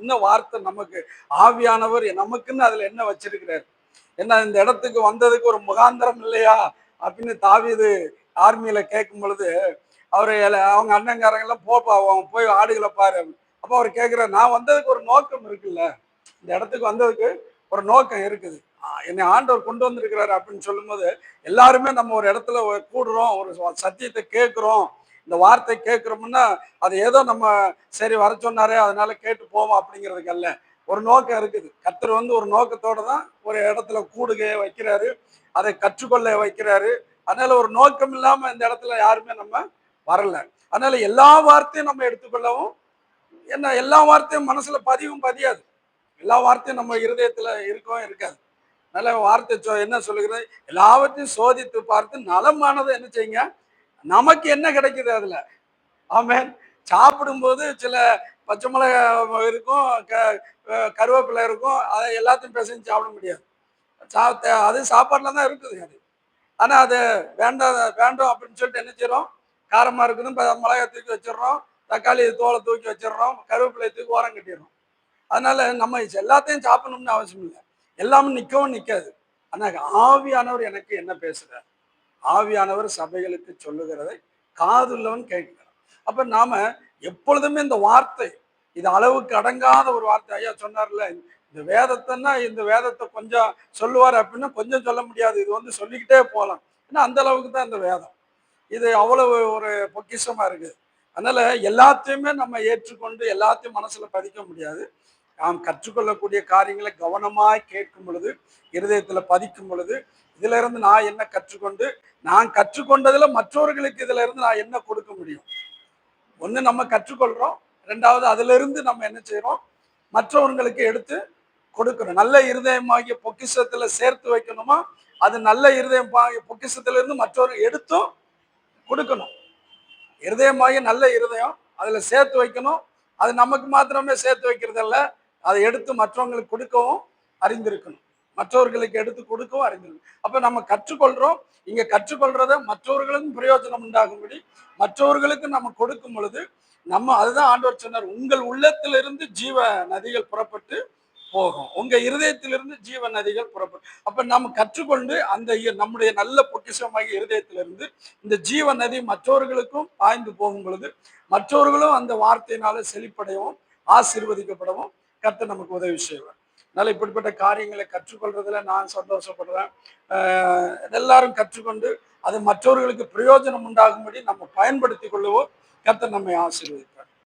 என்ன வார்த்தை நமக்கு? ஆவியானவர் நமக்குன்னு அதுல என்ன வச்சிருக்கிறார்? என்ன இந்த இடத்துக்கு வந்ததுக்கு ஒரு முகாந்திரம் இல்லையா? அப்படின்னு தாவிது ஆர்மியில கேட்கும் பொழுது அவரு அவங்க அண்ணங்காரங்கெல்லாம் போப்பா அவன் போய் ஆடுகளை பாரு. அப்போ அவர் கேட்குறாரு நான் வந்ததுக்கு ஒரு நோக்கம் இருக்குல்ல? இந்த இடத்துக்கு வந்ததுக்கு ஒரு நோக்கம் இருக்குது. என்னை ஆண்டவர் கொண்டு வந்திருக்கிறாரு அப்படின்னு சொல்லும்போது எல்லாருமே நம்ம ஒரு இடத்துல கூடுறோம் ஒரு சத்தியத்தை கேட்குறோம். இந்த வார்த்தை கேட்குறோம்னா அது ஏதோ நம்ம சரி வர சொன்னாரே அதனால கேட்டு போவோம் அப்படிங்கிறதுக்கு அல்ல. ஒரு நோக்கம் இருக்குது. கத்தர் வந்து ஒரு நோக்கத்தோட தான் ஒரு இடத்துல கூடுகை வைக்கிறாரு அதை கற்றுக்கொள்ள வைக்கிறாரு. அதனால ஒரு நோக்கம் இல்லாம இந்த இடத்துல யாருமே நம்ம வரல. அதனால எல்லா வார்த்தையும் நம்ம எடுத்துக்கொள்ளவும் என்ன எல்லா வார்த்தையும் மனசுல பதிவும் பதியாது. எல்லா வார்த்தையும் நம்ம இருதயத்துல இருக்கவும் இருக்காது. நல்ல வார்த்தை சொ- என்ன சொல்லுகிறது? எல்லாவற்றையும் சோதித்து பார்த்து நலமானதை என்ன செய்யுங்க? நமக்கு என்ன கிடைக்குது அதில்? ஆமென். சாப்பிடும்போது சில பச்சை மிளகாய் இருக்கும் க- கருவேப்பிலை இருக்கும். அதை எல்லாத்தையும் பிசைஞ்சு சாப்பிட முடியாது. சா அது சாப்பாட்டில் தான் இருக்குது அது. ஆனால் அது வேண்டாம் வேண்டாம் அப்படின்னு சொல்லிட்டு என்ன செய்கிறோம் காரமாக இருக்குதுன்னு மிளகா மிளகாய் தூக்கி வச்சிடுறோம். தக்காளி தோலை தூக்கி வச்சிடுறோம். கருவேப்பிலை தூக்கி ஓரம் கட்டிடுறோம். அதனால் நம்ம எல்லாத்தையும் சாப்பிடணும்னு அவசியம் இல்லை. எல்லாமே நிற்கவும் நிற்காது ஆனால் ஆவியானவர் எனக்கு என்ன பேசுகிறார் ஆவியானவர் சபைகளுக்கு சொல்லுகிறதை காதுள்ளவன் கேட்கிறார் அப்ப நாம எப்பொழுதுமே இந்த வார்த்தை இது அளவுக்கு அடங்காத ஒரு வார்த்தை. ஐயா சொன்னார்ல இந்த வேதத்தைன்னா இந்த வேதத்தை கொஞ்சம் சொல்லுவார் அப்படின்னா கொஞ்சம் சொல்ல முடியாது. இது வந்து சொல்லிக்கிட்டே போகலாம். ஏன்னா அந்த அளவுக்கு தான் இந்த வேதம். இது அவ்வளவு ஒரு பொக்கிஷமா இருக்குது. அதனால எல்லாத்தையுமே நம்ம ஏற்றுக்கொண்டு எல்லாத்தையும் மனசுல பதிக்க முடியாது. நாம் கற்றுக்கொள்ளக்கூடிய காரியங்களை கவனமாய் கேட்கும் பொழுது இருதயத்தில் பதிக்கும் பொழுது இதுல இருந்து நான் என்ன கற்றுக்கொண்டு நான் கற்றுக்கொண்டதுல மற்றவர்களுக்கு இதுல இருந்து நான் என்ன கொடுக்க முடியும்? ஒண்ணு நம்ம கற்றுக்கொள்றோம் ரெண்டாவது அதிலிருந்து நம்ம என்ன செய்கிறோம் மற்றவர்களுக்கு எடுத்து கொடுக்கணும் நல்ல இருதயமாகிய பொக்கிஷத்தில் சேர்த்து வைக்கணுமா? அது நல்ல இருதயம் ஆகிய பொக்கிஷத்துல இருந்து மற்றவர்கள் எடுத்தும் கொடுக்கணும். இருதயமாகிய நல்ல இருதயம் அதுல சேர்த்து வைக்கணும். அது நமக்கு மாத்திரமே சேர்த்து வைக்கிறதல்ல அதை எடுத்து மற்றவங்களுக்கு கொடுக்கவும் அறிந்திருக்கணும். மற்றவர்களுக்கு எடுத்து கொடுக்கவும் அறிந்திருக்கணும். அப்போ நம்ம கற்றுக்கொள்கிறோம் இங்கே கற்றுக்கொள்கிறத மற்றவர்களுக்கும் பிரயோஜனம் உண்டாகும்படி மற்றவர்களுக்கு நம்ம கொடுக்கும் பொழுது நம்ம அதுதான் ஆண்டவர் சொன்னார். உங்கள் உள்ளத்திலிருந்து ஜீவ நதிகள் புறப்பட்டு போகும். உங்க இருதயத்திலிருந்து ஜீவ நதிகள் புறப்படும் அப்ப நம்ம கற்றுக்கொண்டு அந்த நம்முடைய நல்ல பொக்கிஷமாகிய இருதயத்திலிருந்து இந்த ஜீவ நதி மற்றவர்களுக்கும் பாய்ந்து போகும் பொழுது மற்றவர்களும் அந்த வார்த்தையினால செழிப்படையவும் ஆசீர்வதிக்கப்படவும் கர்த்தர் நமக்கு உதவி செய்வார். அதனால் இப்படிப்பட்ட காரியங்களை கற்றுக்கொள்றதுல நான் சந்தோஷப்படுறேன். ஆஹ் எல்லாரும் கற்றுக்கொண்டு அது மற்றவர்களுக்கு பிரயோஜனம் உண்டாகும்படி நம்ம பயன்படுத்திக் கொள்ளவோ கர்த்தர் நம்மை ஆசீர்வதிப்பார்.